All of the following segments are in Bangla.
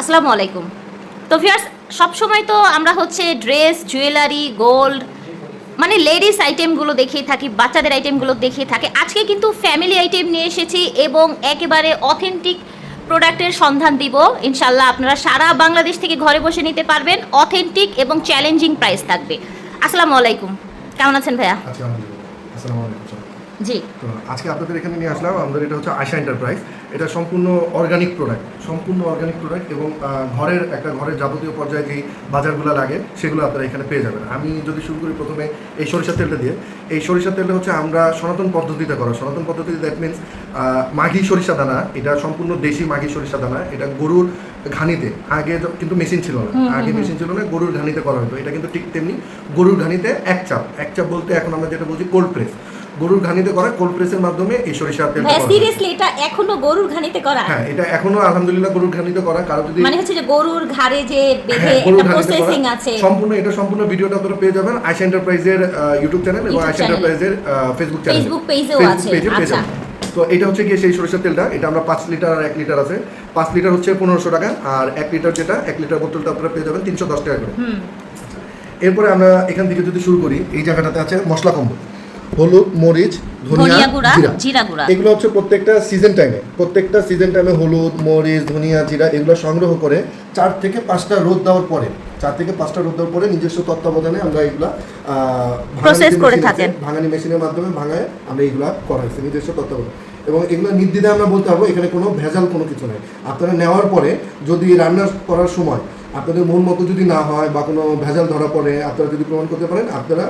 আসসালামু আলাইকুম। তো ভিউয়ার্স সবসময় তো আমরা হচ্ছে ড্রেস জুয়েলারি গোল্ড মানে লেডিস আইটেমগুলো দেখিয়ে থাকি বাচ্চাদের আইটেমগুলো দেখিয়ে থাকি। আজকে কিন্তু ফ্যামিলি আইটেম নিয়ে এসেছি এবং একেবারে অথেন্টিক প্রোডাক্টের সন্ধান দিব। ইনশাল্লাহ আপনারা সারা বাংলাদেশ থেকে ঘরে বসে নিতে পারবেন। অথেন্টিক এবং চ্যালেঞ্জিং প্রাইস থাকবে। আসসালামু আলাইকুম। কেমন আছেন ভাইয়া? আচ্ছা। জি। তো আজকে আপনাদের এখানে নিয়ে আসলাম আমাদের এটা হচ্ছে আশা এন্টারপ্রাইজ। এটা সম্পূর্ণ অর্গানিক প্রোডাক্ট সম্পূর্ণ অর্গানিক প্রোডাক্ট এবং ঘরের একটা ঘরের যাবতীয় পর্যায়ে যেই বাজারগুলো লাগে সেগুলো আপনারা এখানে পেয়ে যাবেন। আমি যদি শুরু করি প্রথমে এই সরিষার তেলটা দিয়ে। এই সরিষার তেলটা হচ্ছে আমরা সনাতন পদ্ধতিতে করা। সনাতন পদ্ধতিতে দ্যাট মিনস মাঘি সরিষা দানা এটা সম্পূর্ণ দেশি মাঘি সরিষা দানা। এটা গরুর ঘানিতে আগে কিন্তু মেশিন ছিল না। আগে মেশিন ছিল না গরুর ঘানিতে করা হতো। এটা কিন্তু ঠিক তেমনি গরুর ঘানিতে এক চাপ। এক চাপ বলতে এখন আমরা যেটা বলছি কোল্ড প্রেস গরুর ঘানিতে করা কোল্ড প্রেসের মাধ্যমে এই সরিষার তেল ভাইয়া সিরিয়াসলি এটা এখনও গরুর ঘানিতে করা? হ্যাঁ এটা এখনও আলহামদুলিল্লাহ গরুর ঘানিতে করা। কারও যদি মানে হচ্ছে যে গরুর ঘাড়ে যে বেঁধে হ্যাঁ, একটা প্রসেসিং আছে। সম্পূর্ণ এটা সম্পূর্ণ ভিডিওটা আপনারা পেয়ে যাবেন আইসা এন্টারপ্রাইজের ইউটিউব চ্যানেল এবং আইসা। এন্টারপ্রাইজের ফেসবুক চ্যানেল Facebook page-এও আছে, আচ্ছা। তো এটা হচ্ছে গিয়ে সেই সরিষার তেলটা। এটা আমরা পাঁচ লিটার আর এক লিটার আছে। পাঁচ লিটার হচ্ছে পনেরোশো টাকা আর এক লিটার যেটা এক লিটার বোতলটা আপনারা পেয়ে যাবেন তিনশো দশ টাকা করে। এরপরে আমরা এখান থেকে যদি শুরু করি এই জায়গাটাতে আছে মশলা কম্বো হলুদ মরিচ ধনিয়া জিরা। এগুলো হচ্ছে প্রত্যেকটা সিজন টাইমে প্রত্যেকটা সিজন টাইমে হলুদ মরিচ ধনিয়া জিরা এগুলো সংগ্রহ করে চার থেকে পাঁচটা রোদ দেওয়ার পরে চার থেকে পাঁচটা রোদ দেওয়ার পরে নিজস্ব তত্ত্বাবধানে আমরা এগুলা ভাঙানি করে থাকেন। ভাঙানি মেশিনের মাধ্যমে ভাঙায় আমরা এগুলা করা হয়েছে নিজস্ব তত্ত্বাবধানে। এবং এগুলো নির্দ্বিধায় আমরা বলতে পারব এখানে কোনো ভেজাল কোনো কিছু নেই। আপনারা নেওয়ার পরে যদি রান্না করার সময় আপনাদের মন মতো যদি না হয় বা কোনো ভেজাল ধরা পড়ে আপনারা যদি প্রমাণ করতে পারেন আপনারা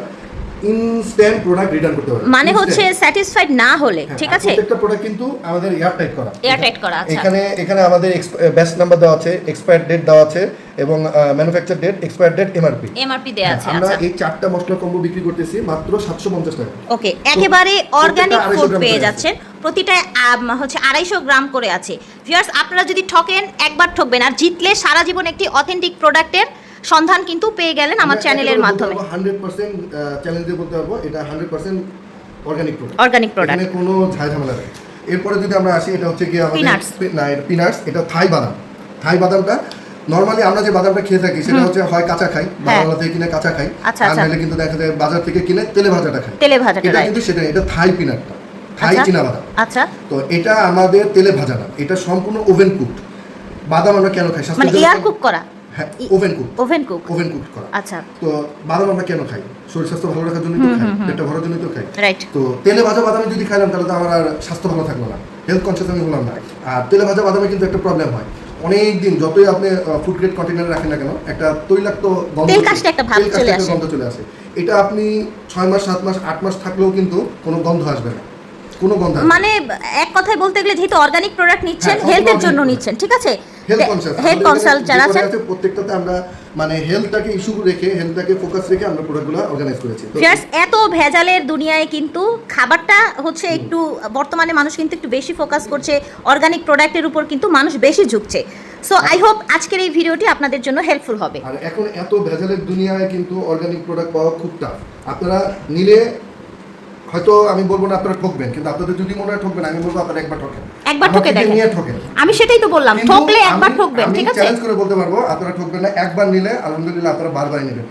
ইনস্ট্যান্ট প্রোডাক্ট রিটার্ন করতে পারেন মানে হচ্ছে স্যাটিসফাইড না হলে হ্যাঁ, ঠিক আছে? প্রত্যেকটা প্রোডাক্ট কিন্তু আমাদের এয়ার টাইট করা। Airtight করা, আচ্ছা। এখানে এখানে আমাদের ব্যাচ নাম্বার দেওয়া আছে এক্সপায়ার ডেট দেওয়া আছে এবং manufacture date expire date MRP MRP দেয়া আছে আমরা আচ্ছা। এই চারটা মশলা কম্বো বিক্রি করতেছি মাত্র সাতশো পঞ্চাশ টাকা। ওকে একেবারে অর্গানিক ফুড পেয়ে যাচ্ছেন। প্রতিটা হচ্ছে আড়াইশো গ্রাম করে আছে। ভিউয়ার্স আপনারা যদি ঠকেন একবার ঠকবেন আর জিতলে সারা জীবন একটি অথেন্টিক প্রোডাক্টের সন্ধান কিন্তু পেয়ে গেলেন আমার চ্যানেলের মাধ্যমে। হান্ড্রেড পার্সেন্ট চ্যালেঞ্জ বলতে পারব এটা hundred percent organic product organic product কোনো ঝাই ঝামেলা নেই। এরপরে যদি আমরা আসি এটা হচ্ছে কি আমাদের। না এটা পিনাটস এটা থাই বাদাম। থাই বাদামটা নর্মালি আমরা যে বাদামটা খেয়ে থাকি সেটা হচ্ছে হয় কাঁচা খাই হ্যাঁ। বাংলা থেকে কিনে কাঁচা খাই। আচ্ছা, আর আচ্ছা। নাহলে কিন্তু দেখা যায় বাজার থেকে কিনে তেলে ভাজাটা খাই। তেলে ভাজাটা এটা কিন্তু সেটা এটা থাই পিনাটটা থাই আচ্ছা চীনা বাদাম। আচ্ছা। তো এটা আমাদের তেলে ভাজা না এটা সম্পূর্ণ ওভেন কুকড বাদাম আমরা কেন খাই? মানে এয়ার কুক করা। হ্যাঁ oven cook oven cook oven cook করা। আচ্ছা। তো বাদাম আমরা কেন খাই? শরীর স্বাস্থ্য ভালো রাখার জন্য তো খাই পেটটা ভরার জন্য তো খাই। রাইট তো তেলে ভাজা বাদামে যদি খাইলাম তাহলে তো আমার আর স্বাস্থ্য ভালো থাকল না। হেলথ কনসিয়াস আমি হলাম না। আর তেলে ভাজা বাদামে কিন্তু একটা প্রবলেম হয়। অনেক দিন যতই আপনি ফুড গ্রেড কন্টেনারে রাখেন না কেন একটা তৈলাক্ত গন্ধ তেল কাশটা একটা ভাব চলে আসে। গন্ধ চলে আসে। এটা আপনি ছয় মাস সাত মাস আট মাস থাকলেও কিন্তু কোনো গন্ধ আসবে না। কোনো গন্ধ মানে এক কথায় বলতে গেলে যেহেতু অর্গানিক প্রোডাক্ট নিচ্ছেন হ্যাঁ, হেলথের জন্য নিচ্ছেন ঠিক আছে? হেলথ কনসাল্ট যারা আছেন প্রত্যেকটাতে আমরা মানে হেলথটাকে ইস্যু রেখে হেলথটাকে ফোকাস রেখে আমরা প্রোডাক্টগুলো অর্গানাইজ করেছি। ফিয়ার্স এত ভেজালের দুনিয়ায় কিন্তু খাবারটা হচ্ছে একটু বর্তমানে মানুষ কিন্তু একটু বেশি ফোকাস করছে অর্গানিক প্রোডাক্টের উপর কিন্তু মানুষ বেশি ঝুঁকছে। সো আই হোপ আজকের এই ভিডিওটি আপনাদের জন্য হেল্পফুল হবে। আর এখন এত ভেজালের দুনিয়ায় কিন্তু অর্গানিক প্রোডাক্ট পাওয়া খুব টাফ আপনারা নিলে হয়তো আমি বলব না আপনারা ঠকবেন কিন্তু আপনাদের যদি মনে হয় ঠকবেন আমি বলব আপনারা একবার ঠকেন। একবার ঠকে দেখেন। নিয়ে ঠকেন। আমি সেটাই তো বললাম ঠকলে একবার ঠকবেন ঠিক আছে? চ্যালেঞ্জ করে বলতে পারব আপনারা ঠকবেন না একবার নিলে আলহামদুলিল্লাহ আপনারা বারবারই নেবেন।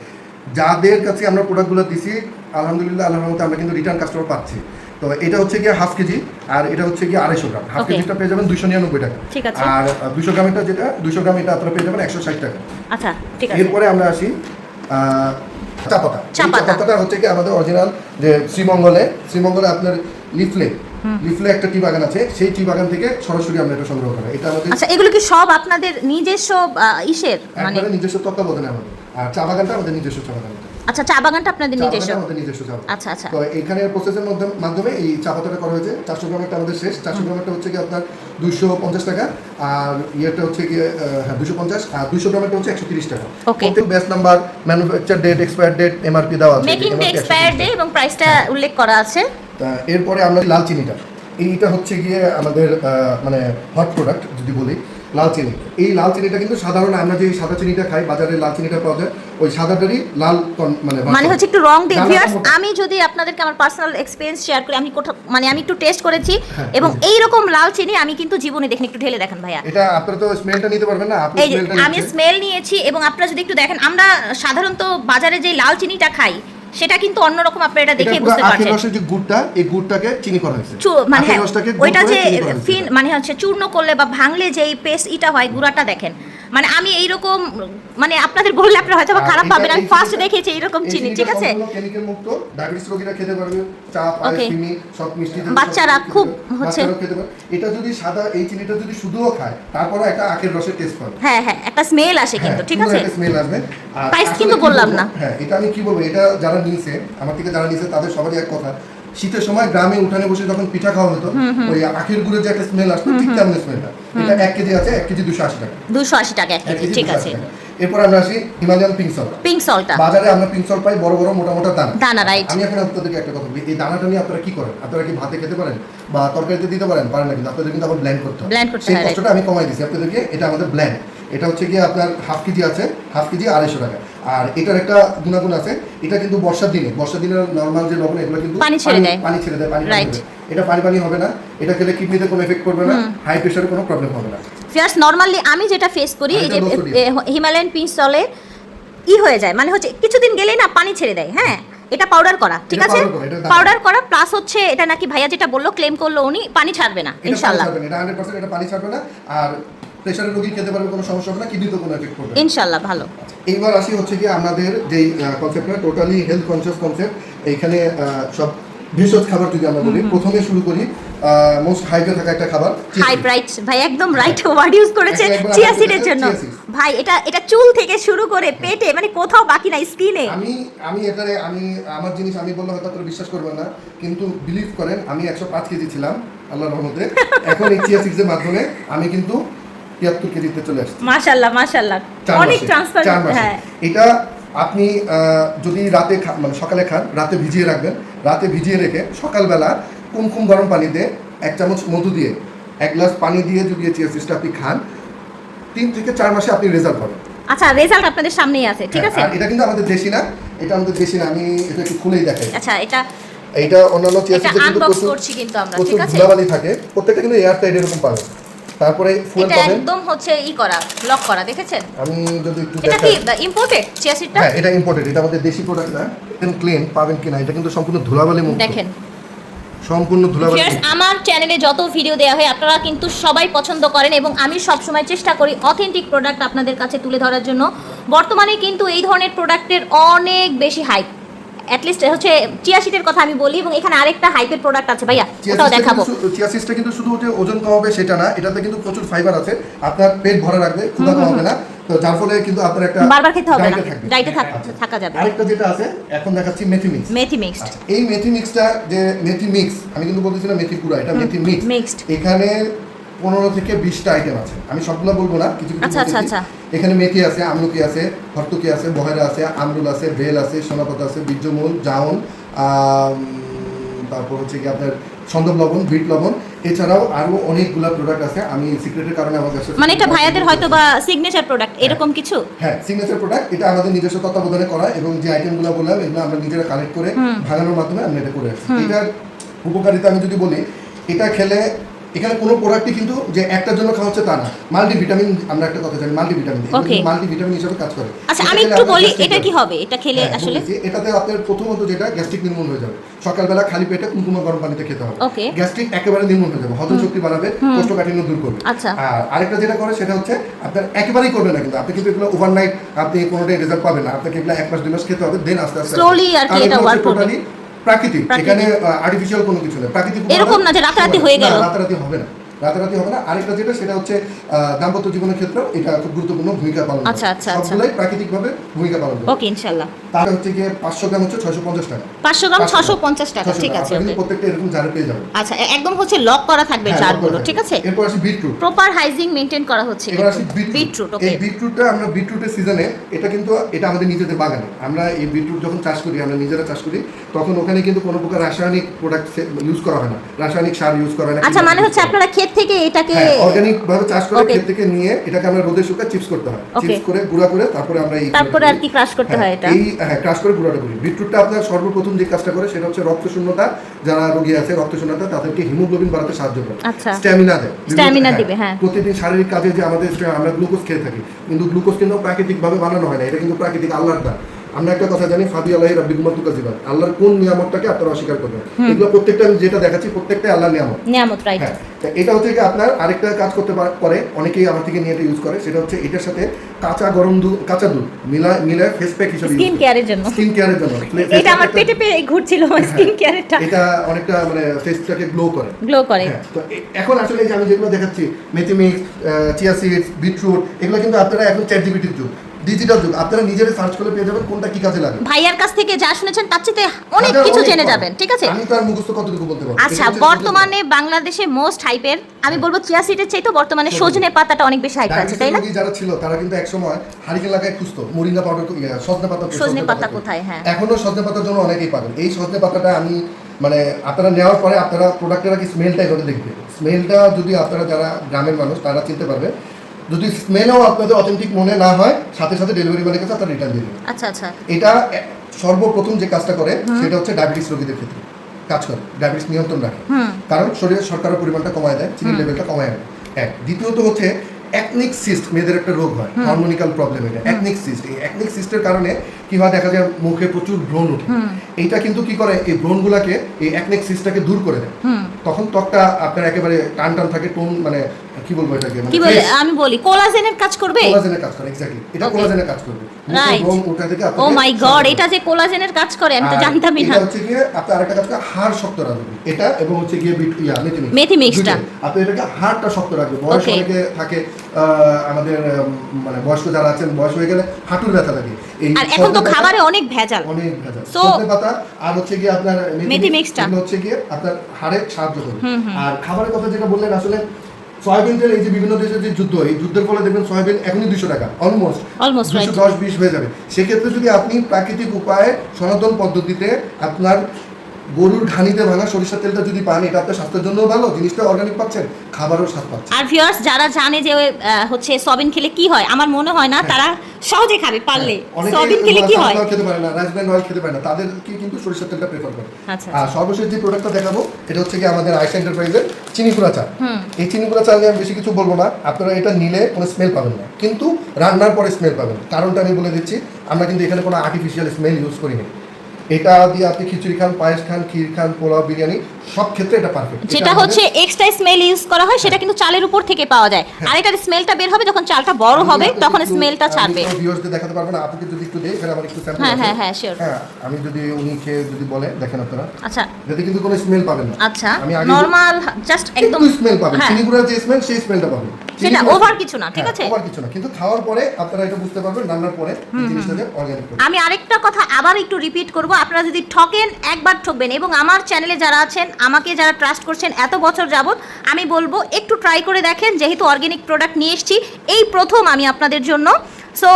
যাদের কাছে আমরা প্রোডাক্টগুলো দিছি আলহামদুলিল্লাহ আল্লাহর রহমতে আমরা কিন্তু রিটার্ন কাস্টমার পাচ্ছি। তো এটা হচ্ছে গিয়ে হাফ কেজি আর এটা হচ্ছে গিয়ে আড়াইশো গ্রাম। হাফ কেজিটা পেয়ে যাবেন দুশো নিরানব্বই টাকা। ঠিক আছে। আর দুশো গ্রামেরটা যেটা দুশো গ্রাম এটা আপনারা পেয়ে যাবেন একশো ষাট টাকা। আচ্ছা ঠিক আছে। এরপরে আমরা আসি চা পাতা চা পাতাটা হচ্ছে কি আমাদের অরিজিনাল যে শ্রীমঙ্গলে শ্রীমঙ্গলে আপনার লিফলে লিফলে একটা টি বাগান আছে সেই টি বাগান থেকে সরাসরি আমরা এটা সংগ্রহ করা। এটা আমাদের আচ্ছা এগুলো কি সব আপনাদের নিজস্ব ইসের? মানে নিজস্ব তত্ত্বাবধানে আমাদের। আর চা বাগানটা আমাদের নিজস্ব চা বাগান। আচ্ছা চা বাগানটা আপনাদের নিজস্ব? আচ্ছা আচ্ছা। তো এখানে প্রসেসের মধ্যে মাধ্যমে এই চা পাতাটা করা হয়েছে। চারশো গ্রামেরটা আমাদের শেষ। চারশো গ্রামেরটা হচ্ছে কি আপনার দুশো পঞ্চাশ টাকা। আর ইয়েটা হচ্ছে গিয়ে হ্যাঁ দুশো পঞ্চাশ। আর দুশো গ্রামেরটা হচ্ছে একশো তিরিশ টাকা। প্রত্যেক batch number manufacture date expire date MRP দেওয়া আছে। মেকিং এক্সপায়ার ডে এবং প্রাইসটা উল্লেখ করা আছে। এরপরে আমরা লাল চিনিটা। এইটা হচ্ছে গিয়ে আমাদের মানে হট প্রোডাক্ট যদি বলি। লাল চিনি। এই লাল চিনিটা কিন্তু সাধারণ আমরা যে সাদা চিনিটা খাই বাজারে লাল চিনিটা পাওয়া যায় ওই সাদাটারই লাল মানে মানে হচ্ছে একটু রং দিয়ে ভিউয়ার্স আমি যদি আপনাদেরকে আমার পার্সোনাল এক্সপিরিয়েন্স শেয়ার করি আমি মানে আমি একটু টেস্ট করেছি হ্যাঁ, এবং এই রকম লাল চিনি আমি কিন্তু জীবনে দেখেন একটু ঢেলে দেখেন ভাইয়া। এটা আপনারা তো স্মেলটা নিতে পারবেন না আপনি স্মেলটা আমি স্মেল নিয়েছি এবং আপনারা যদি একটু দেখেন আমরা সাধারণত বাজারে যে লাল চিনিটা খাই সেটা কিন্তু অন্যরকম আপনারা এটা দেখে বুঝতে পারছেন। আখের রসের যে গুড়টা এই গুড়টাকে চিনি করা হয়েছে। মানে ওইটা যে। ফিন মানে হচ্ছে চূর্ণ করলে বা ভাঙলে যে এই পেস্ট ইটা হয় গুড়াটা দেখেন। মানে আমি এইরকম মানে আপনাদের বললে আপনারা হয়তো বা খারাপ পাবেন। আমি ফার্স্ট দেখেছি এইরকম চিনি ঠিক আছে? সম্পূর্ণ মুক্ত ডায়াবেটিস রোগীরা খেতে পারবে চা পায়েস চিনি সব মিষ্টি বাচ্চারা খুব হচ্ছে- এটা যদি সাদা এই চিনিটা যদি শুধুও খায় তারপরে একটা আখের রসের টেস্ট পাবে। হ্যাঁ হ্যাঁ একটা স্মেল আসে কিন্তু ঠিক আছে? স্মেল আসবে। আর আসলে কিন্তু বললাম না। হ্যাঁ এটা আমি কি বলব? এটা যারা নিয়েছে আমার থেকে যারা নিয়েছে তাদের সবারই এক কথা। শীতের সময় গ্রামে উঠানে বসে যখন পিঠা খাওয়া হতো ওই আখের গুড়ের যে একটা স্মেল আসতো ঠিক তেমন স্মেলটা এটা এক কেজি আছে এক কেজি দুশো আশি টাকা। দুশো আশি টাকা এক কেজি ঠিক আছে। এরপর আমরা আসি হিমালয়ান পিঙ্ক সল্ট পিঙ্ক সল্টটা বাজারে আমরা পিঙ্ক সল্ট পাই বড় বড় মোটা মোটা দানা। দানা, right. আমি এখন আপনাদেরকে একটা কথা বলি। এই দানাটা নিয়ে আপনারা কি করেন? আপনারা কি ভাতে খেতে পারেন? বা তরকারিতে দিতে পারেন? পারেন না কিন্তু আপনাদের কিন্তু আবার ব্ল্যান্ড করতে হবে Blend করতে সেই কষ্টটা আমি কমাই দিচ্ছি আপনাদেরকে এটা আমাদের ব্ল্যান্ড এটা হচ্ছে গিয়ে আপনার half K G half K G টাকা। আর এটার একটা গুণাগুণ আছে এটা কিন্তু বর্ষার দিনে বর্ষার দিনের নর্মাল যে লবণ এগুলো কিন্তু পানি ছেড়ে দেয়। পানি ছেড়ে দেয় পানি. হবে। এটা পানি পানি হবে না এটা খেলে কিডনিতে কোনো এফেক্ট করবে না হাই প্রেশারে কোনো প্রবলেম হবে না ফিয়ার্স নর্মালি আমি যেটা ফেস করি এই যে। হিমালয়ান পিঙ্ক সলে ই হয়ে যায় মানে হচ্ছে কিছুদিন গেলেই না পানি ছেড়ে দেয় হ্যাঁ এটা পাউডার করা ঠিক আছে। পাউডার করা প্লাস হচ্ছে এটা নাকি ভাইয়া যেটা বলল ক্লেম করল উনি পানি ছাড়বে না ইনশাল্লাহ এটা হান্ড্রেড পার্সেন্ট এটা পানি ছাড়বে না আর প্রেশারের রোগী খেতে পারবে কোনো সমস্যা হবে না কিডনিতে কোনো এফেক্ট করবে না। ইনশাল্লাহ ভালো। এইবার আসি হচ্ছে কি আমাদের যেই কনসেপ্টটা টোটালি হেলথ কনসিয়াস কনসেপ্ট এইখানে সব ভেষজ খাবার যদি আমরা বলি প্রথমে শুরু করি মোস্ট হাইপে থাকা একটা খাবার হাই। রাইট ভাই একদম রাইট ওয়ার্ড ইউজ করেছে চিয়া সিডের জন্য। ভাই এটা এটা চুল থেকে শুরু করে পেটে মানে কোথাও বাকি নাই স্কিনে আমি আমি এখানে আমি আমার জিনিস আমি বললে হয়তো আপনারা বিশ্বাস করবেন না কিন্তু বিলিভ করেন আমি একশো পাঁচ কেজি ছিলাম আল্লাহর রহমতে। এখন এই চিয়া মাধ্যমে আমি কিন্তু তিয়াত্তর কেজিতে চলে আসছি। মাশাল্লাহ মাশাল্লাহ অনেক মাসে। হ্যাঁ। এটা আপনি যদি রাতে মানে সকালে খান রাতে ভিজিয়ে রাখবেন রাতে ভিজিয়ে রেখে সকালবেলা কুমকুম গরম পানিতে এক চামচ মধু দিয়ে এক গ্লাস পানি দিয়ে যদি চিয়া সিক্সটা আপনি খান তিন থেকে চার মাসে আপনি রেজাল্ট পাবেন। আচ্ছা রেজাল্ট আপনাদের সামনেই আছে ঠিক হ্যাঁ, আছে? এটা কিন্তু আমাদের দেশি না এটা আমাদের দেশি না আমি এটা একটু খুলেই দেখাই। আচ্ছা এটা এইটা অন্যান্য চিয়া কিন্তু প্রচুর করছি কিন্তু আমরা ঠিক আছে? ধুলাবালি থাকে প্রত্যেকটা কিন্তু এয়ার টাইট এরকম পাবেন। তারপরে ফুয়েল এটা পাবেন। একদম হচ্ছে ই করা লক করা দেখেছেন? আমি যদি একটু এটা কি দেখাই। ইম্পোর্টেড চিয়া সিডটা হ্যাঁ এটা ইম্পর্টেন্ট এটা আমাদের দেশি প্রোডাক্ট না ক্লিন পাবেন কিনা এটা কিন্তু সম্পূর্ণ ধুলাবালি মুক্ত। দেখেন। সম্পূর্ণ ধুলাবালি আমার চ্যানেলে যত ভিডিও দেওয়া হয় আপনারা কিন্তু সবাই পছন্দ করেন এবং আমি সব সময় চেষ্টা করি অথেন্টিক প্রোডাক্ট আপনাদের কাছে তুলে ধরার জন্য। বর্তমানে কিন্তু এই ধরনের প্রোডাক্টের অনেক বেশি হাইপ অ্যাটলিস্ট হচ্ছে চিয়াশিটের কথা আমি বলি এবং এখানে আরেকটা হাইপের প্রোডাক্ট আছে ভাইয়া ওটাও দেখাবো। চিয়া সিডসটা কিন্তু শুধু যে ওজন কমাবে সেটা না এটাতে কিন্তু প্রচুর ফাইবার আছে আপনার পেট ভরা রাখবে ক্ষুধা কমাবে না তো যার ফলে কিন্তু আপনার একটা বারবার খেতে হবে না ডাইটে আচ্ছা। থাকা যাবে। আরেকটা যেটা আছে এখন দেখাচ্ছি মেথি মিক্স মেথি আচ্ছা, এই মেথি মিক্সটা যে মেথি মিক্স আমি কিন্তু বলতেছি না মেথি পুরা এটা মেথি মিক্স। এখানে পনেরো থেকে বিশটা আইটেম আছে। আমি সবগুলো বলব না কিছু কিছু আচ্ছা, আচ্ছা। আচ্ছা। এখানে মেথি আছে আমলকি আছে হরতুকি আছে বহেরা আছে আমরুল আছে বেল আছে সোনাপাতা আছে বীর্যমূল জাউন তারপর হচ্ছে কি আপনার সন্দব লবণ বিট লবণ। এছাড়াও আরও অনেকগুলা প্রোডাক্ট আছে। আমি সিক্রেটের কারণে আমার কাছে মানে এটা ভাইয়াদের হয়তো বা সিগনেচার প্রোডাক্ট এরকম কিছু? হ্যাঁ সিগনেচার প্রোডাক্ট এটা আমাদের নিজস্ব তত্ত্বাবধানে করা এবং যে আইটেমগুলো বললাম এগুলো আমরা নিজেরা কালেক্ট করে ভাঙানোর মাধ্যমে আমরা এটা করে আসছি। এটার উপকারিতা আমি যদি বলি এটা খেলে এখানে কোনো প্রোডাক্টই কিন্তু যে একটার জন্য খাওয়া হচ্ছে তা না। মাল্টিভিটামিন আমরা একটা কথা জানি মাল্টিভিটামিন. মাল্টিভিটামিন হিসেবে কাজ করে। আচ্ছা আমি একটু বলি এটা কি হবে। এটা খেলে হ্যাঁ, আসলে। এটাতে আপনার প্রথমত যেটা গ্যাস্ট্রিক নির্মূল হয়ে যাবে। সকালবেলা খালি পেটে কুমকুমা গরম পানিতে খেতে হবে। গ্যাস্ট্রিক একেবারে নির্মূল হয়ে যাবে। হজম শক্তি বাড়াবে কোষ্ঠকাঠিন্য দূর করবে। আচ্ছা। আর আরেকটা যেটা করে সেটা হচ্ছে আপনার একেবারেই করবে না কিন্তু। আপনি কিন্তু এগুলো ওভারনাইট আপনি কোনোটাই রেজাল্ট পাবেন না। আপনাকে এগুলো এক মাস দুই মাস খেতে হবে দেন আস্তে আস্তে Slowly আর কি এটা হচ্ছে করবে। প্রাকৃতিক। এখানে আর্টিফিশিয়াল কোনো কিছু নেই প্রাকৃতিক এরকম না যে রাতারাতি হয়ে গেল। না, রাতারাতি হবে না রাতারাতি হবে না। আরেকটা যেটা সেটা হচ্ছে দাম্পত্য জীবনের ক্ষেত্রেও এটা খুব গুরুত্বপূর্ণ ভূমিকা পালন আচ্ছা, আচ্ছা, আচ্ছা। সবগুলোই প্রাকৃতিকভাবে ভূমিকা পালন করে। ওকে ইনশাল্লাহ তার হচ্ছে গিয়ে পাঁচশো গ্রাম হচ্ছে ছয়শো পঞ্চাশ টাকা। পাঁচশো গ্রাম 500 ছশো পঞ্চাশ টাকা ঠিক আছে। কিন্তু প্রত্যেকটা এরকম জারে পেয়ে যাবেন। আচ্ছা একদম হচ্ছে লক করা থাকবে হ্যাঁ, চারগুলো লক ঠিক আছে। এরপর আসি বিটরুট প্রপার হাইজিন মেনটেন করা হচ্ছে এবার আসি বিটরুট বিটরুট এই ওকে বিটরুটটা আমরা বিটরুটের সিজনে এটা কিন্তু এটা আমাদের নিজেদের বাগানে। আমরা এই বিটরুট যখন চাষ করি আমরা নিজেরা চাষ করি তখন ওখানে কিন্তু কোনো প্রকার রাসায়নিক প্রোডাক্ট ইউজ করা হয় না। রাসায়নিক সার ইউজ করা হয় না আচ্ছা মানে হচ্ছে আপনারা ক্ষেত থেকে এটাকে অর্গানিক ভাবে চাষ করে ক্ষেত থেকে নিয়ে এটাকে আমরা রোদে শুকায় চিপস করতে হয়। চিপস করে গুঁড়া করে তারপরে আমরা এই তারপরে আর কি ক্রাশ করতে হয় এটা? এই হ্যাঁ ক্রাশ করে গুঁড়াটা করি। বিটরুটটা আপনার সর্বপ্রথম যে কাজটা করে সেটা হচ্ছে রক্ত শূন্যতা যারা রোগী আছে রক্ত শূন্যতা তাদেরকে হিমোগ্লোবিন বাড়াতে সাহায্য করে। আচ্ছা। স্ট্যামিনা দেয়। Stamina দিবে, হ্যাঁ। প্রতিদিন শারীরিক কাজে যে আমাদের আমরা গ্লুকোজ খেয়ে থাকি কিন্তু গ্লুকোজ কিন্তু প্রাকৃতিক ভাবে বানানো হয় না এটা কিন্তু প্রাকৃতিক আল্লাহর দান। আমরা একটা কথা জানি ফাদি আল্লাহ রাব্বি গুমাতুকা জীবন আল্লাহর কোন নিয়ামতটাকে আপনারা অস্বীকার করবেন? এগুলো প্রত্যেকটা আমি যেটা দেখাচ্ছি প্রত্যেকটাই আল্লাহর নিয়ামত। নিয়ামত রাইট হ্যাঁ এটা হচ্ছে কি আপনার আরেকটা কাজ করতে পারে অনেকেই আমার থেকে নিয়ে এটা ইউজ করে সেটা হচ্ছে এটার সাথে কাঁচা গরম দুধ কাঁচা দুধ মিলা মিলে ফেস প্যাক হিসেবে স্কিন কেয়ারের জন্য। স্কিন কেয়ারের জন্য। এটা আমার পেটে পেয়ে ঘুরছিল স্কিন কেয়ারেরটা এটা অনেকটা মানে ফেসটাকে গ্লো করে। গ্লো করে। হ্যাঁ, তো এখন আসলে যে আমি যেগুলো দেখাচ্ছি মেথিমিক্স চিয়া সিডস বিটরুট এগুলো কিন্তু আপনারা এখন চ্যাট জিপিটির যুগ। ডিজিটাল যুগ আপনারা নিজেরা সার্চ করে পেয়ে যাবেন কোনটা কি কাজে লাগে। ভাইয়ার কাছ থেকে যা শুনেছেন তার চেয়ে অনেক কিছু জেনে যাবেন ঠিক আছে? আমি তো আর মুখস্থ কতটুকু বলতে পারব? আচ্ছা বর্তমানে বাংলাদেশে মোস্ট হাইপের আমি বলব চিয়া সিটের চাইতে বর্তমানে সজনে। সজনে পাতাটা অনেক বেশি হাইপ আছে তাই না? যারা ছিল তারা কিন্তু একসময় হারিকেন লাগায় খুঁজতো। মুরিঙ্গা পাউডার সজনে পাতা সজনে পাতা কোথায়, হ্যাঁ। এখনও সজনে পাতার জন্য অনেকেই পাবেন। এই সজনে পাতাটা আমি মানে আপনারা নেওয়ার পরে আপনারা প্রোডাক্টের আগে স্মেলটা এভাবে দেখবেন। স্মেলটা যদি আপনারা যারা গ্রামের মানুষ তারা চিনতে পারবে। যদি স্মেলও আপনাদের অথেন্টিক মনে না হয় সাথে সাথে ডেলিভারি ম্যানের কাছে আপনারা রিটার্ন দিয়ে দেবেন আচ্ছা আচ্ছা। এটা সর্বপ্রথম যে কাজটা করে সেটা হচ্ছে ডায়াবেটিস রোগীদের ক্ষেত্রে কাজ করে ডায়াবেটিস নিয়ন্ত্রণ রাখে। কারণ শরীরে শর্করার পরিমাণটা কমায় দেয় চিনির লেভেলটা কমায় দেয়। এক। দ্বিতীয়ত হচ্ছে অ্যাকনিক সিস্ট মেয়েদের একটা রোগ হয় হরমোনিক্যাল প্রবলেম এটা। অ্যাকনিক সিস্ট এই অ্যাকনিক সিস্টের কারণে কি হয় দেখা যায় মুখে প্রচুর ব্রণ ওঠে। এইটা কিন্তু কি করে? এই ব্রণগুলাকে এই অ্যাকনিক সিস্টটাকে দূর করে দেয়। তখন ত্বকটা আপনার একেবারে টান টান থাকে টোন মানে কি বলব এটাকে? মানে কি বলে? আমি বলি কোলাজেনের কাজ করবে? কোলাজেনের কাজ করে এক্স্যাক্টলি এটা কোলাজেনের কাজ করবে. ব্রণ ওঠা থেকে ও মাই গড এটা যে কোলাজেনের কাজ করে আমি তো জানতামই না। এটা হচ্ছে গিয়ে আপনার আরেকটা কাজ করে হাড় শক্ত রাখবে। এটা এবং হচ্ছে গিয়ে বিট ইয়া মেথি মিক্স মেথি মিক্সটা। আপনি এটাকে হাড়টা শক্ত রাখবে। বয়স. অনেকে থাকে আমাদের মানে বয়স্ক যারা আছেন বয়স হয়ে গেলে হাঁটুর ব্যথা লাগে এই এখন তো খাবারে অনেক ভেজাল। অনেক ভেজাল। পাতা আর হচ্ছে গিয়ে আপনার মেথি। এগুলো হচ্ছে গিয়ে আপনার হাড়ে সাহায্য হুম। আর খাবারের কথা যেটা বললেন আসলে সয়াবিন তেল এই যে বিভিন্ন দেশের যে যুদ্ধ এই যুদ্ধের ফলে দেখবেন সয়াবিন এখনই দুশো টাকা অলমোস্ট দুশো দশ বিশ হয়ে যাবে। সেক্ষেত্রে যদি আপনি প্রাকৃতিক উপায়ে সনাতন পদ্ধতিতে আপনার গরুর ঘানিতে ভাঙা সরিষার তেলটা যদি পান এটা আপনার স্বাস্থ্যের জন্য ভালো জিনিসটা অর্গানিক পাচ্ছেন খাবারও স্বাদ পাচ্ছেন। আর ভিউয়ার্স যারা জানে যে হচ্ছে সবিন খেলে কি হয় আমার মনে হয় না তারা সহজে খাবে পারলে। হ্যাঁ। সবিন খেলে কি হয়? খেতে পারে না রাজব্যান্ড অয়েল খেতে পারে না তাদেরকে কিন্তু সরিষার তেলটা প্রেফার করে। আচ্ছা আর সর্বশেষ যে প্রোডাক্টটা দেখাবো এটা হচ্ছে কি আমাদের আইসা এন্টারপ্রাইজের চা। এই চিনি গুঁড়া চা নিয়ে আমি বেশি কিছু বলব না আপনারা এটা নিলে কোনো স্মেল পাবেন না। কিন্তু রান্নার পরে স্মেল পাবেন কারণটা আমি বলে দিচ্ছি আমরা কিন্তু এখানে কোনো আর্টিফিশিয়াল স্মেল ইউজ করিনি। এটা দিয়ে আপনি খিচুড়ি খান পায়েস খান ক্ষীর খান পোলাও বিরিয়ানি সব ক্ষেত্রে এটা পারফেক্ট যেটা হচ্ছে এক্সট্রা স্মেল ইউজ করা হয় সেটা কিন্তু চালের উপর থেকে পাওয়া যায়। হ্যাঁ। আর এটার স্মেলটা বের হবে যখন চালটা বড় হবে তখন স্মেলটা ছাড়বে। ভিউয়ার্সদের দেখাতে পারবেন আপনাকে যদি একটু দেই আমার একটু স্যাম্পল হ্যাঁ হ্যাঁ হ্যাঁ শিওর হ্যাঁ আমি যদি উনি খেয়ে যদি বলে দেখেন আপনারা। আচ্ছা। যদি কিন্তু কোনো স্মেল পাবেন না। আচ্ছা আমি নর্মাল জাস্ট একদম স্মেল পাবেন। হ্যাঁ। চিনি গুঁড়ার যে স্মেল সেই স্মেলটা পাবেন। সেটা ওভার কিছু না, ঠিক আছে? ওভার কিছু না। কিন্তু খাওয়ার পরে আপনারা এটা বুঝতে পারবেন রান্নার পরে জিনিসটাকে অর্গানিক আমি আরেকটা কথা আবার একটু রিপিট করব। আপনারা যদি ঠকেন একবার ঠকবেন এবং আমার চ্যানেলে যারা আছেন আমাকে যারা ট্রাস্ট করছেন এত বছর যাবত আমি বলব একটু ট্রাই করে দেখেন যেহেতু অর্গানিক প্রোডাক্ট নিয়ে এসেছি এই প্রথম আমি আপনাদের জন্য সো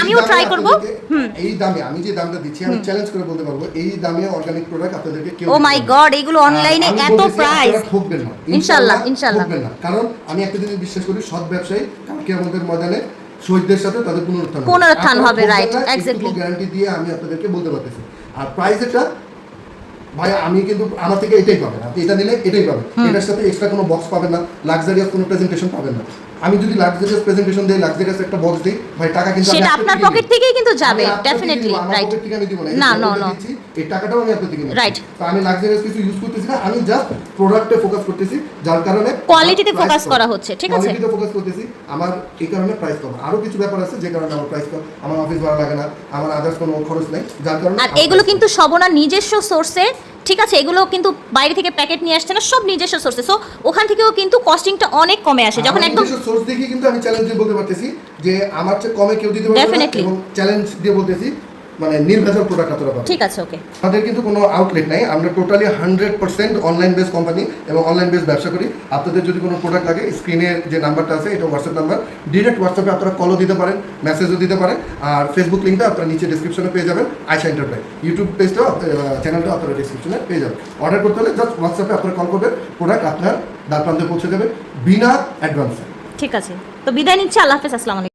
আমিও ট্রাই করব। হুম। এই দামে আমি যে দামটা দিচ্ছি আমি চ্যালেঞ্জ করে বলতে পারব এই দামে অর্গানিক প্রোডাক্ট আপনাদেরকে কেউ ও মাই গড এগুলো অনলাইনে এত প্রাইস ঠকবেন না। ইনশাল্লাহ, ইনশাল্লাহ। ঠকবেন না। কারণ আমি একটা জিনিস বিশ্বাস করি সৎ ব্যবসায়ী কালকে আমাদের ময়দানে শহীদদের সাথে তাদের পুনরুত্থান পুনরুত্থান হবে, exactly. এইটুকু গ্যারান্টি দিয়ে আমি আপনাদেরকে বলতে পারতেছি। আর প্রাইস এটা ভাই আমি কিন্তু আমার থেকে এটাই পাবেন। আপনি এটা নিলে এটাই পাবেন। এটার সাথে এক্সট্রা কোনো বক্স পাবেন না লাক্সারিয়াস কোনো প্রেজেন্টেশন পাবেন না। আমি যদি লাক্সারিয়াস প্রেজেন্টেশন দিই লাক্সারিয়াস একটা বক্স দিই ভাই টাকা কিন্তু সেটা আপনার পকেট থেকেই কিন্তু যাবে ডেফিনেটলি রাইট pocket থেকে আমি দিব না। না, টাকাটা এই টাকাটাও আমি আপনার থেকে। Right. তো আমি লাক্সারিয়াস কিছু ইউজ করতেছি না আমি জাস্ট প্রোডাক্টে ফোকাস করতেছি যার কারণে কোয়ালিটিতে ফোকাস করা হচ্ছে ঠিক আছে কোয়ালিটিতে ফোকাস করতেছি আমার এই কারণে প্রাইস কম আরও কিছু ব্যাপার আছে যে কারণে আমার প্রাইস কম আমার অফিস ভাড়া লাগে না আমার আদার্স কোনো খরচ নেই যার কারণে আর এগুলো কিন্তু সবনা নিজস্ব সোর্সে ঠিক আছে এগুলো কিন্তু বাইরে থেকে প্যাকেট নিয়ে আসছে না সব নিজস্ব সোর্সে সো ওখান থেকেও কিন্তু কস্টিংটা অনেক কমে আসে। যখন একদম সোর্স দেখে কিন্তু আমি চ্যালেঞ্জ দিয়ে বলতে পারতেছি যে আমার চেয়ে কমে কেউ দিতে পারবে না চ্যালেঞ্জ দিয়ে বলতেছি মানে নির্ভেজাল প্রোডাক্ট আপনারা পাবেন ঠিক আছে ওকে আমাদের কিন্তু কোনো আউটলেট নাই। আমরা totally hundred percent online base company এবং অনলাইন বেস ব্যবসা করি। আপনাদের যদি কোনো প্রোডাক্ট লাগে স্ক্রিনের যে নাম্বারটা আছে এটা হোয়াটসঅ্যাপ নাম্বার ডিরেক্ট হোয়াটসঅ্যাপে আপনারা কলও দিতে পারেন মেসেজও দিতে পারেন। আর ফেসবুক লিঙ্কটা আপনারা নিচে ডিসক্রিপশনে পেয়ে যাবেন। আইসা এন্টারপ্রাইজ ইউটিউব পেজটাও চ্যানেলটাও আপনারা ডিসক্রিপশনে পেয়ে যাবেন। অর্ডার করতে হলে জাস্ট হোয়াটসঅ্যাপে আপনারা কল করবেন। প্রোডাক্ট আপনার দ্বার প্রান্তে পৌঁছে যাবে বিনা অ্যাডভান্সে ঠিক আছে। তো বিদায় নিচ্ছি। আল্লাহ হাফেজ। আসসালামু আলাইকুম।